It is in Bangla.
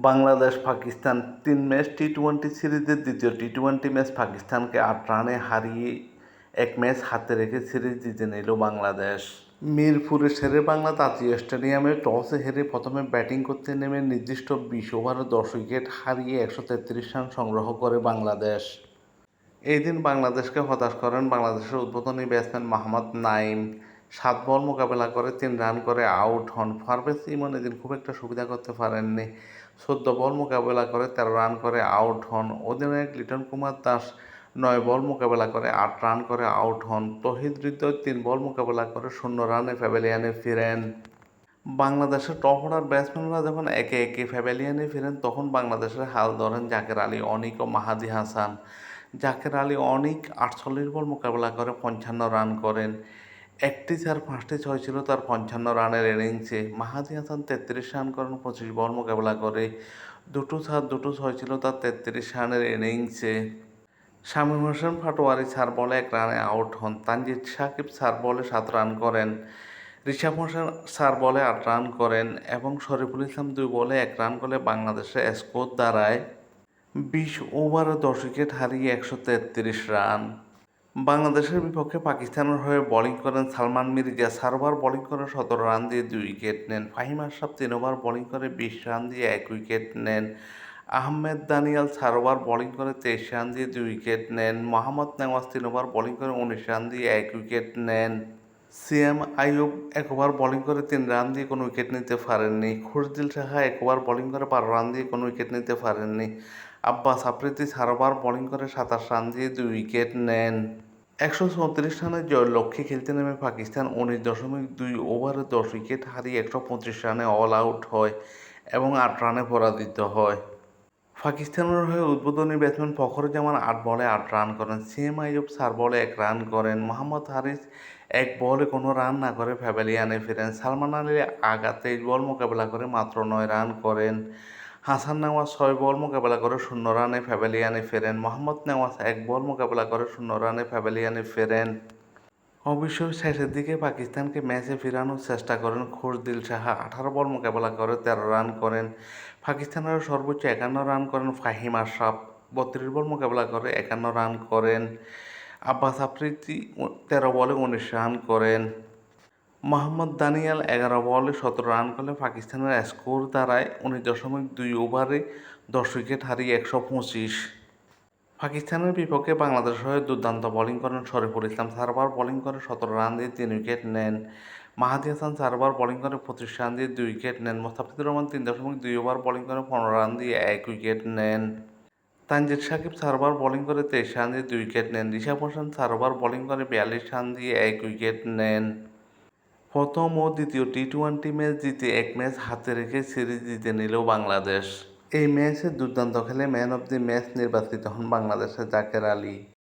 বাংলাদেশ, পাকিস্তান তিন ম্যাচ টি টোয়েন্টি সিরিজের দ্বিতীয় টি টোয়েন্টি ম্যাচ পাকিস্তানকে আট রানে হারিয়ে এক ম্যাচ হাতে রেখে সিরিজ জিতে নিল বাংলাদেশ। মিরপুরে শেরে বাংলা জাতীয় স্টেডিয়ামে টসে হেরে প্রথমে ব্যাটিং করতে নেমে নির্দিষ্ট বিশ ওভারে দশ উইকেট হারিয়ে একশো তেত্রিশ রান সংগ্রহ করে বাংলাদেশ। এই দিন বাংলাদেশকে হতাশ করেন বাংলাদেশের উদ্বোধনী ব্যাটসম্যান মাহমুদ নাইম সাত বল মোকাবেলা করে তিন রান করে আউট হন পারভেজ ইমন। এদিন খুব একটা সুবিধা করতে পারেননি। চোদ্দ বল মোকাবেলা করে, তেরো রান করে, আউট হন অধিনায়ক লিটন কুমার দাস, নয় বল মোকাবেলা করে, আট রান করে, আউট হন তহিদ হৃদয়, তিন বল মোকাবেলা করে, শূন্য রানে প্যাভিলিয়নে ফিরেন। বাংলাদেশের টপ অর্ডার ব্যাটসম্যানরা যখন একে একে প্যাভিলিয়নে ফিরেন, তখন বাংলাদেশের হাল ধরেন জাকের আলী অনিক ও মাহাদি হাসান। জাকের আলী অনিক আটচল্লিশ বল মোকাবেলা করে, পঞ্চান্ন রান করেন। একটি চার পাঁচটি ছয় ছিল, তার পঞ্চান্ন রানের ইনিংসে। মাহাদি হাসান তেত্রিশ রান করেন, পঁচিশ বল মোকাবেলা করে। দুটো চার, দুটো ছয় ছিল তার তেত্রিশ রানের ইনিংসে। শামীম হোসেন ফাটোয়ারি চার বলে এক রানে আউট হন। তানজিদ সাকিব চার বলে সাত রান করেন। ঋষাব হোসেন চার বলে আট রান করেন এবং শরীফুল ইসলাম দুই বলে এক রান করে বাংলাদেশের স্কোর দাঁড়ায়। বিশ ওভারে দশ উইকেট হারিয়ে একশো তেত্রিশ রান। বাংলাদেশের বিপক্ষে পাকিস্তানের হয়ে বোলিং করেন সালমান মির্জা। চার ওভার বোলিং করে সতেরো রান দিয়ে দুই উইকেট নেন। ফাহিম আশরাফ তিন ওভার বোলিং করে বিশ রান দিয়ে এক উইকেট নেন। আহমেদ দানিয়াল চার ওভার বোলিং করে তেইশ রান দিয়ে দুই উইকেট নেন। মোহাম্মদ নেওয়াজ তিন ওভার বোলিং করে উনিশ রান দিয়ে এক উইকেট নেন। সিএম আইয়ুব এক ওভার বোলিং করে তিন রান দিয়ে কোনো উইকেট নিতে পারেননি। খুরদিল সাহা এক ওভার বোলিং করে বারো রান দিয়ে কোনো উইকেট নিতে পারেননি। আব্বাস আফ্রিদি ওভার বোলিং করে সাতাশ রান দিয়ে দুই উইকেট নেন। একশো চৌত্রিশ রানের জয়ের লক্ষ্যে খেলতে নেমে পাকিস্তান উনিশ দশমিক দুই ওভারে দশ উইকেট হারিয়ে একশো পঁচিশ রানে অল আউট হয় এবং আট রানে পরাজিত হয়। পাকিস্তানের হয়ে উদ্বোধনী ব্যাটসম্যান ফখরুজ্জামান আট বলে আট রান করেন। সিএম আইয়ুব চার বলে এক রান করেন। মোহাম্মদ হারিস এক বলে কোনো রান না করে প্যাভিলিয়ানে ফেরেন। সালমান আলী আগা তেইশ বল মোকাবেলা করে মাত্র নয় রান করেন। হাসান নেওয়াজ ছয় বল মোকাবেলা করে শূন্য রানে প্যাভিলিয়ানে ফেরেন। মোহাম্মদ নেওয়াজ এক বল মোকাবেলা করে শূন্য রানে প্যাভিলিয়ানে ফেরেন। অবশ্য শেষের দিকে পাকিস্তানকে ম্যাচে ফেরানোর চেষ্টা করেন খুরদিল সাহা। আঠারো বল মোকাবেলা করে তেরো রান করেন। পাকিস্তানের সর্বোচ্চ একান্ন রান করেন ফাহিম আশরাফ। বত্রিশ বল মোকাবেলা করে একান্ন রান করেন। আব্বাস আফ্রিদি তেরো বলে উনিশ রান করেন। মোহাম্মদ দানিয়াল এগারো বলে সতেরো রান করলে পাকিস্তানের স্কোর দাঁড়ায় উনিশ দশমিক দুই ওভারে দশ উইকেট হারিয়ে একশো পঁচিশ। পাকিস্তানের বিপক্ষে বাংলাদেশ হয়ে দুর্দান্ত বোলিং করেন শরীফুল ইসলাম। চারবার বোলিং করে সতেরো রান দিয়ে তিন উইকেট নেন। মাহাদি হাসান চারবার বোলিং করে পঁচিশ রান দিয়ে দুই উইকেট নেন। মোস্তাফিজুর রহমান তিন দশমিক দুই ওভার বোলিং করে পনেরো রান দিয়ে এক উইকেট নেন। তানজিদ সাকিব চারবার বোলিং করে তেইশ রান দিয়ে দুই উইকেট নেন। ঋষাব হোসেন চারবার বোলিং করে বিয়াল্লিশ রান দিয়ে এক উইকেট নেন। প্রথম ও দ্বিতীয় টি টোয়েন্টি ম্যাচ জিতে এক ম্যাচ হাতে রেখে সিরিজ জিতে নিল বাংলাদেশ। এই ম্যাচে দুর্দান্ত খেলে ম্যান অব দি ম্যাচ নির্বাচিত হন বাংলাদেশের জাকের আলী।